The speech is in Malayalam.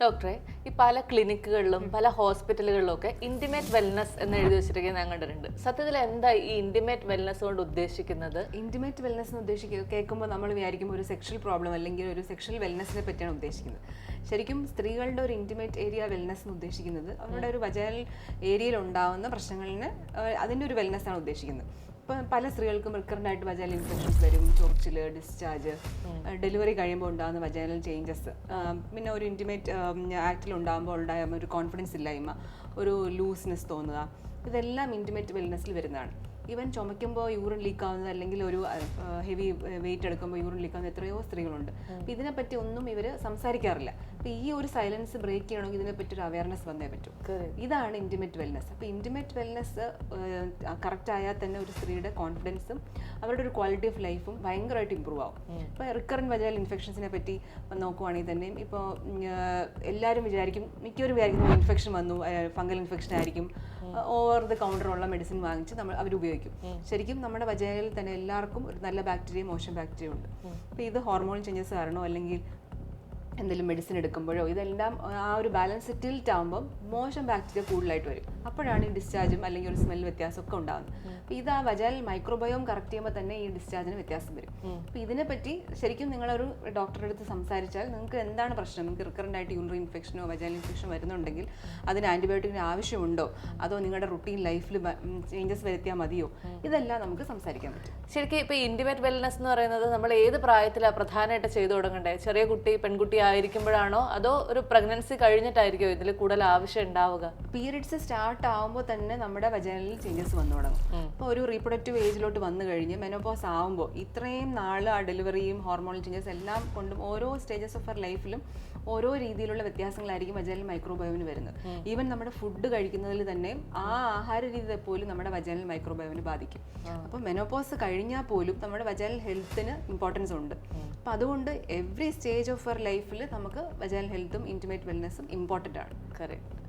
ഡോക്ടറെ ഈ പല ക്ലിനിക്കുകളിലും പല ഹോസ്പിറ്റലുകളിലും ഒക്കെ ഇന്റിമേറ്റ് വെൽനസ് എന്ന് എഴുതി വെച്ചിരിക്കുന്നത് ഞാൻ കണ്ടിട്ടുണ്ട്. സത്യത്തിൽ എന്താ ഈ ഇന്റിമേറ്റ് വെൽനസ് കൊണ്ട് ഉദ്ദേശിക്കുന്നത്? ഇന്റിമേറ്റ് വെൽനസ് എന്ന് ഉദ്ദേശിക്കുന്നത് കേൾക്കുമ്പോൾ നമ്മൾ വിചാരിക്കും ഒരു സെക്ഷൽ പ്രോബ്ലം അല്ലെങ്കിൽ ഒരു സെക്ഷൽ വെൽനസിനെ പറ്റിയാണ് ഉദ്ദേശിക്കുന്നത്. ശരിക്കും സ്ത്രീകളുടെ ഒരു ഇന്റിമേറ്റ് ഏരിയ വെൽനസ് എന്ന് ഉദ്ദേശിക്കുന്നത് അവരുടെ ഒരു വജനൽ ഏരിയയിൽ ഉണ്ടാവുന്ന പ്രശ്നങ്ങളിന് അതിന്റെ ഒരു വെൽനസ് ആണ് ഉദ്ദേശിക്കുന്നത്. ഇപ്പം പല സ്ത്രീകൾക്കും റിക്കറന്റ് ആയിട്ട് വജനൽ ഇൻഫെക്ഷൻസ് വരും ചൊറിച്ചിൽ ഡിസ്ചാർജ് ഡെലിവറി കഴിയുമ്പോൾ ഉണ്ടാകുന്ന വജൈനൽ ചേഞ്ചസ് പിന്നെ ഒരു ഇന്റിമേറ്റ് ആക്റ്റിൽ ഉണ്ടാകുമ്പോൾ ഉണ്ടായ ഒരു കോൺഫിഡൻസ് ഇല്ലായ്മ ഒരു ലൂസ്നെസ് തോന്നുക ഇതെല്ലാം ഇന്റിമേറ്റ് വെൽനെസ്സിൽ വരുന്നതാണ്. ഈവൻ ചുമയ്ക്കുമ്പോൾ യൂറിൻ ലീക്ക് ആവുന്നത് അല്ലെങ്കിൽ ഒരു ഹെവി വെയിറ്റ് എടുക്കുമ്പോൾ യൂറിൻ ലീക്ക് ആവുന്ന എത്രയോ സ്ത്രീകളുണ്ട്. അപ്പം ഇതിനെപ്പറ്റി ഒന്നും ഇവർ സംസാരിക്കാറില്ല. അപ്പം ഈ ഒരു സൈലൻസ് ബ്രേക്ക് ചെയ്യണമെങ്കിൽ ഇതിനെപ്പറ്റി ഒരു അവയർനെസ് വന്നേ പറ്റൂ. ഇതാണ് ഇന്റിമേറ്റ് വെൽനെസ് അപ്പോൾ ഇന്റിമേറ്റ് വെൽനെസ് കറക്റ്റ് ആയാൽ തന്നെ ഒരു സ്ത്രീയുടെ കോൺഫിഡൻസും അവരുടെ ഒരു ക്വാളിറ്റി ഓഫ് ലൈഫും ഭയങ്കരമായിട്ട് ഇമ്പ്രൂവ് ആവും. ഇപ്പോൾ റിക്കറിൻ വജൽ ഇൻഫെക്ഷൻസിനെ പറ്റി നോക്കുവാണെങ്കിൽ തന്നെയും ഇപ്പോൾ എല്ലാവരും വിചാരിക്കും മിക്കവരും വിചാരിക്കും ഇൻഫെക്ഷൻ വന്നു ഫംഗൽ ഇൻഫെക്ഷൻ ആയിരിക്കും. ഓവർ ദ കൗണ്ടറുള്ള മെഡിസിൻ വാങ്ങിച്ച് നമ്മൾ അവർ ഉപയോഗിക്കും. ശരിക്കും നമ്മുടെ വജനയിൽ തന്നെ എല്ലാവർക്കും ഒരു നല്ല ബാക്ടീരിയ മോശം ബാക്ടീരിയ ഉണ്ട്. അപ്പോൾ ഇത് ഹോർമോൺ ചേഞ്ചസ് കാരണോ അല്ലെങ്കിൽ എന്തെങ്കിലും മെഡിസിൻ എടുക്കുമ്പോഴോ ഇതെല്ലാം ആ ഒരു ബാലൻസ് ടിൽറ്റ് ആകുമ്പോൾ മോശം ബാക്ടീരിയ കൂടുതലായിട്ട് വരും. അപ്പോഴാണ് ഈ ഡിസ്ചാർജും അല്ലെങ്കിൽ ഒരു സ്മെൽ വ്യത്യാസമൊക്കെ ഉണ്ടാകുന്നത് അപ്പോൾ ഇത് ആ വജാൽ മൈക്രോബയോം കറക്റ്റ് ചെയ്യുമ്പോൾ തന്നെ ഈ ഡിസ്ചാർജിന് വ്യത്യാസം വരും. അപ്പോൾ ഇതിനെപ്പറ്റി ശരിക്കും നിങ്ങളൊരു ഡോക്ടറുടെ അടുത്ത് സംസാരിച്ചാൽ നിങ്ങൾക്ക് എന്താണ് പ്രശ്നം? നിങ്ങൾക്ക് റിക്കറന്റ് ആയിട്ട് യൂറിൻ ഇൻഫെക്ഷനോ വജാൽ ഇൻഫെക്ഷനോ വരുന്നുണ്ടെങ്കിൽ അതിന് ആന്റിബയോട്ടിക്കിന് ആവശ്യമുണ്ടോ? അതോ നിങ്ങളുടെ റുട്ടീൻ ലൈഫിൽ ചേഞ്ചസ് വരുത്തിയാൽ മതിയോ? ഇതെല്ലാം നമുക്ക് സംസാരിക്കാൻ പറ്റും. ശരിക്കും ഇപ്പോൾ ഇന്റിമേറ്റ് വെൽനസ് എന്ന് പറയുന്നത് നമ്മൾ ഏത് പ്രായത്തിലാണ് പ്രധാനമായിട്ട് ചെയ്തു തുടങ്ങേണ്ടത് ചെറിയ കുട്ടി പെൺകുട്ടി ആയിരിക്കുമ്പോഴാണോ? അതോ ഒരു പ്രഗ്നൻസി കഴിഞ്ഞിട്ടായിരിക്കോ ഇതിൽ കൂടുതൽ ആവശ്യം ഉണ്ടാവുക? പീരീഡ്സ് സ്റ്റാർട്ട് ആവുമ്പോൾ തന്നെ നമ്മുടെ വജനലിൽ ചേഞ്ചസ് വന്നു തുടങ്ങും. അപ്പോൾ ഒരു റീപ്രൊഡക്റ്റീവ് ഏജിലോട്ട് വന്നു കഴിഞ്ഞ് മെനോപോസ് ആവുമ്പോൾ ഇത്രയും നാൾ ആ ഡെലിവറിയും ഹോർമോണൽ ചേഞ്ചസ് എല്ലാം കൊണ്ടും ഓരോ സ്റ്റേജസ് ഓഫ് അവർ ലൈഫിലും ഓരോ രീതിയിലുള്ള വ്യത്യാസങ്ങളായിരിക്കും വജനൽ മൈക്രോബയോവിന് വരുന്നത്. ഈവൻ നമ്മുടെ ഫുഡ് കഴിക്കുന്നതിൽ തന്നെ ആ ആഹാര രീതി പോലും നമ്മുടെ വജനൽ മൈക്രോബയോവിന് ബാധിക്കും. അപ്പോൾ മെനോപോസ് കഴിഞ്ഞാൽ പോലും നമ്മുടെ വജനൽ ഹെൽത്തിന് ഇമ്പോർട്ടൻസ് ഉണ്ട്. അപ്പോൾ അതുകൊണ്ട് എവറി സ്റ്റേജ് ഓഫ് അവർ ലൈഫിൽ നമുക്ക് വജനൽ ഹെൽത്തും ഇന്റിമേറ്റ് വെൽനെസ്സും ഇമ്പോർട്ടന്റ് ആണ്. കറക്റ്റ്